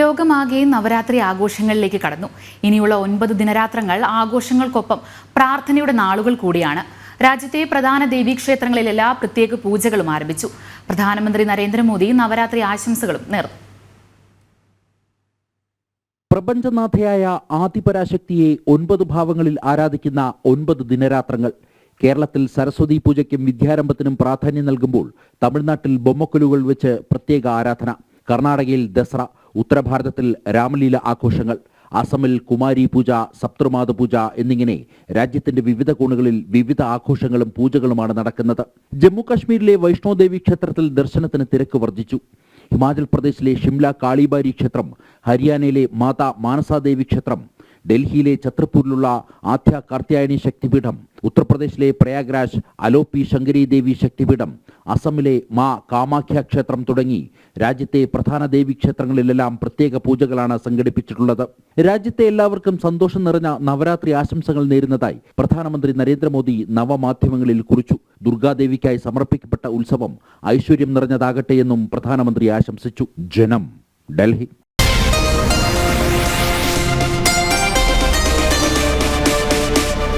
ലോകമാകെ നവരാത്രി ആഘോഷങ്ങളിലേക്ക് കടന്നു. ഇനിയുള്ള ഒൻപത് ദിനരാത്രങ്ങൾ ആഘോഷങ്ങൾക്കൊപ്പം പ്രാർത്ഥനയുടെ നാളുകൾ കൂടിയാണ്. രാജ്യത്തെ പ്രധാന ദേവീക്ഷേത്രങ്ങളിലെല്ലാ പ്രത്യേക പൂജകളും ആരംഭിച്ചു. പ്രധാനമന്ത്രി നരേന്ദ്രമോദി നവരാത്രി ആശംസകളും നേർന്നു. പ്രപഞ്ചനാഥയായ ആദിപരാശക്തിയെ ഒൻപത് ഭാവങ്ങളിൽ ആരാധിക്കുന്ന ഒൻപത് ദിനരാത്രങ്ങൾ. കേരളത്തിൽ സരസ്വതി പൂജയ്ക്കും വിദ്യാരംഭത്തിനും പ്രാധാന്യം നൽകുമ്പോൾ തമിഴ്നാട്ടിൽ ബൊമ്മക്കൊലുകൾ വെച്ച് പ്രത്യേക ആരാധന. കർണാടകയിൽ ദസറ ഉത്തരഭാരതത്തിൽ രാമലീല ആഘോഷങ്ങൾ അസമിൽ കുമാരി പൂജ സപ്തൃമാത പൂജ എന്നിങ്ങനെ രാജ്യത്തിന്റെ വിവിധ കോണുകളിൽ വിവിധ ആഘോഷങ്ങളും പൂജകളുമാണ് നടക്കുന്നത്. ജമ്മു കാശ്മീരിലെ വൈഷ്ണോദേവി ക്ഷേത്രത്തിൽ ദർശനത്തിന് തിരക്ക് വർദ്ധിച്ചു. ഹിമാചൽ പ്രദേശിലെ ഷിംല കാളിബാരി ക്ഷേത്രം ഹരിയാനയിലെ മാതാ മാനസാദേവി ക്ഷേത്രം ഡൽഹിയിലെ ഛത്രപൂരിലുള്ള ആദ്യ കാർത്യായനി ശക്തിപീഠം ഉത്തർപ്രദേശിലെ പ്രയാഗ്രാജ് അലോപി ശങ്കരി ദേവി ശക്തിപീഠം അസമിലെ മാ കാമാഖ്യ ക്ഷേത്രം തുടങ്ങി രാജ്യത്തെ പ്രധാന ദേവി ക്ഷേത്രങ്ങളിലെല്ലാം പ്രത്യേക പൂജകളാണ് സംഘടിപ്പിച്ചിട്ടുള്ളത്. രാജ്യത്തെ എല്ലാവർക്കും സന്തോഷം നിറഞ്ഞ നവരാത്രി ആശംസകൾ നേരുന്നതായി പ്രധാനമന്ത്രി നരേന്ദ്രമോദി നവമാധ്യമങ്ങളിൽ കുറിച്ചു. ദുർഗാദേവിക്കായി സമർപ്പിക്കപ്പെട്ട ഉത്സവം ഐശ്വര്യം നിറഞ്ഞതാകട്ടെ എന്നും പ്രധാനമന്ത്രി ആശംസിച്ചു. ജനം ഡൽഹി.